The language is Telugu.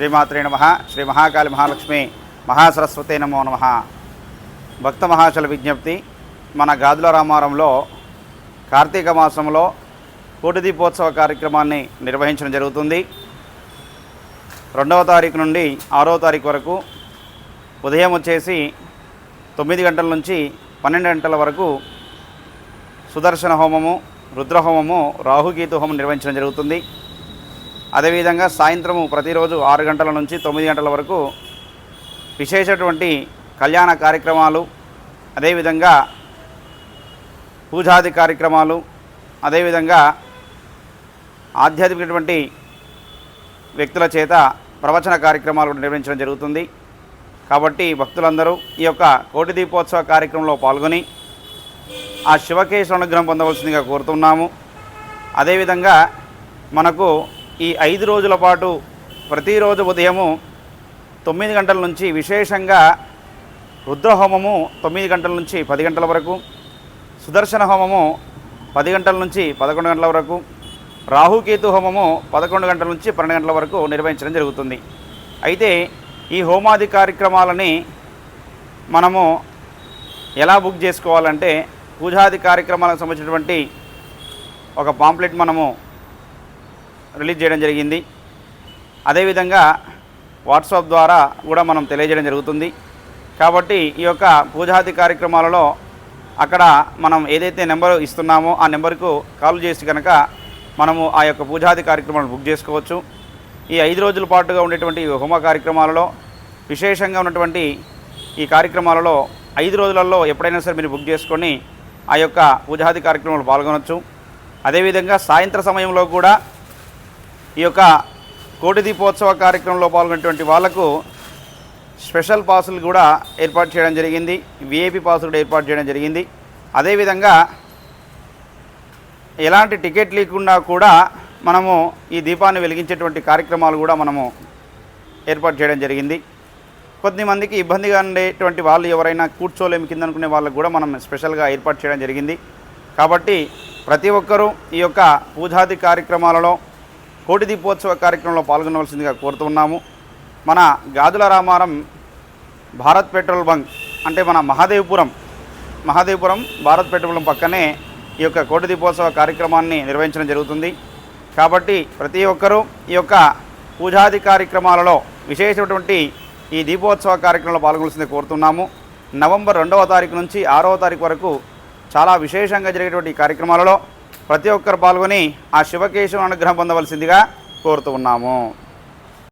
శ్రీమాత్రే నమ. శ్రీ మహాకాళి మహాలక్ష్మి మహాసరస్వతే నమో నమ. భక్త మహాశల విజ్ఞప్తి మన గాదుల రామారంలో కార్తీక మాసంలో కోటి దీపోత్సవ కార్యక్రమాన్ని నిర్వహించడం జరుగుతుంది. రెండవ తారీఖు నుండి ఆరవ తారీఖు వరకు ఉదయం వచ్చేసి తొమ్మిది గంటల నుంచి పన్నెండు గంటల వరకు సుదర్శన హోమము రుద్రహోమము రాహుగీతు హోమం నిర్వహించడం జరుగుతుంది. అదేవిధంగా సాయంత్రము ప్రతిరోజు ఆరు గంటల నుంచి తొమ్మిది గంటల వరకు విశేషటువంటి కళ్యాణ కార్యక్రమాలు అదేవిధంగా పూజాది కార్యక్రమాలు అదేవిధంగా ఆధ్యాత్మికటువంటి వ్యక్తుల చేత ప్రవచన కార్యక్రమాలు కూడా నిర్వహించడం జరుగుతుంది. కాబట్టి భక్తులందరూ ఈ యొక్క కోటి దీపోత్సవ కార్యక్రమంలో పాల్గొని ఆ శివకేశ్వర అనుగ్రహం పొందవలసిందిగా కోరుతున్నాము. అదేవిధంగా మనకు ఈ ఐదు రోజుల పాటు ప్రతిరోజు ఉదయము తొమ్మిది గంటల నుంచి విశేషంగా రుద్రహోమము తొమ్మిది గంటల నుంచి పది గంటల వరకు సుదర్శన హోమము పది గంటల నుంచి పదకొండు గంటల వరకు రాహుకేతు హోమము పదకొండు గంటల నుంచి పన్నెండు గంటల వరకు నిర్వహించడం జరుగుతుంది. అయితే ఈ హోమాది కార్యక్రమాలని మనము ఎలా బుక్ చేసుకోవాలంటే పూజాది కార్యక్రమాలకు సంబంధించినటువంటి ఒక పాంప్లెట్ మనము రిలీజ్ చేయడం జరిగింది. అదేవిధంగా వాట్సాప్ ద్వారా కూడా మనం తెలియజేయడం జరుగుతుంది. కాబట్టి ఈ యొక్క పూజాది కార్యక్రమాలలో అక్కడ మనం ఏదైతే నెంబర్ ఇస్తున్నామో ఆ నెంబర్కు కాల్ చేసి కనుక మనము ఆ యొక్క పూజాది కార్యక్రమాలను బుక్ చేసుకోవచ్చు. ఈ ఐదు రోజుల పాటుగా ఉండేటువంటి హోమ కార్యక్రమాలలో విశేషంగా ఉన్నటువంటి ఈ కార్యక్రమాలలో ఐదు రోజులలో ఎప్పుడైనా సరే మీరు బుక్ చేసుకొని ఆ యొక్క పూజాది కార్యక్రమంలో పాల్గొనవచ్చు అదేవిధంగా సాయంత్ర సమయంలో కూడా ఈ యొక్క కోటి దీపోత్సవ కార్యక్రమంలో పాల్గొనేటువంటి వాళ్ళకు స్పెషల్ పాసులు కూడా ఏర్పాటు చేయడం జరిగింది. విఐపి పాసులు కూడా ఏర్పాటు చేయడం జరిగింది. అదేవిధంగా ఎలాంటి టికెట్ లేకుండా కూడా మనము ఈ దీపాన్ని వెలిగించేటువంటి కార్యక్రమాలు కూడా మనము ఏర్పాటు చేయడం జరిగింది. కొద్దిమందికి ఇబ్బందిగా ఉండేటువంటి వాళ్ళు ఎవరైనా కూర్చోలేము కింద అనుకునే వాళ్ళకు కూడా మనం స్పెషల్గా ఏర్పాటు చేయడం జరిగింది. కాబట్టి ప్రతి ఒక్కరూ ఈ యొక్క పూజాది కార్యక్రమాలలో కోటి దీపోత్సవ కార్యక్రమంలో పాల్గొనవలసిందిగా కోరుతున్నాము. మన గాజుల రామారం భారత్ పెట్రోల్ బంక్ అంటే మన మహాదేవపురం మహాదేవపురం భారత్ పెట్రోల్ పక్కనే ఈ యొక్క కోటి దీపోత్సవ కార్యక్రమాన్ని నిర్వహించడం జరుగుతుంది. కాబట్టి ప్రతి ఒక్కరూ ఈ యొక్క పూజాది కార్యక్రమాలలో విశేషమైనటువంటి ఈ దీపోత్సవ కార్యక్రమంలో పాల్గొనాల్సింది కోరుతున్నాము. నవంబర్ రెండవ తారీఖు నుంచి ఆరవ తారీఖు వరకు చాలా విశేషంగా జరిగేటువంటి కార్యక్రమాలలో ప్రతి ఒక్కరు పాల్గొని ఆ శివకేశవ అనుగ్రహం పొందవలసిందిగా కోరుతూ ఉన్నాము.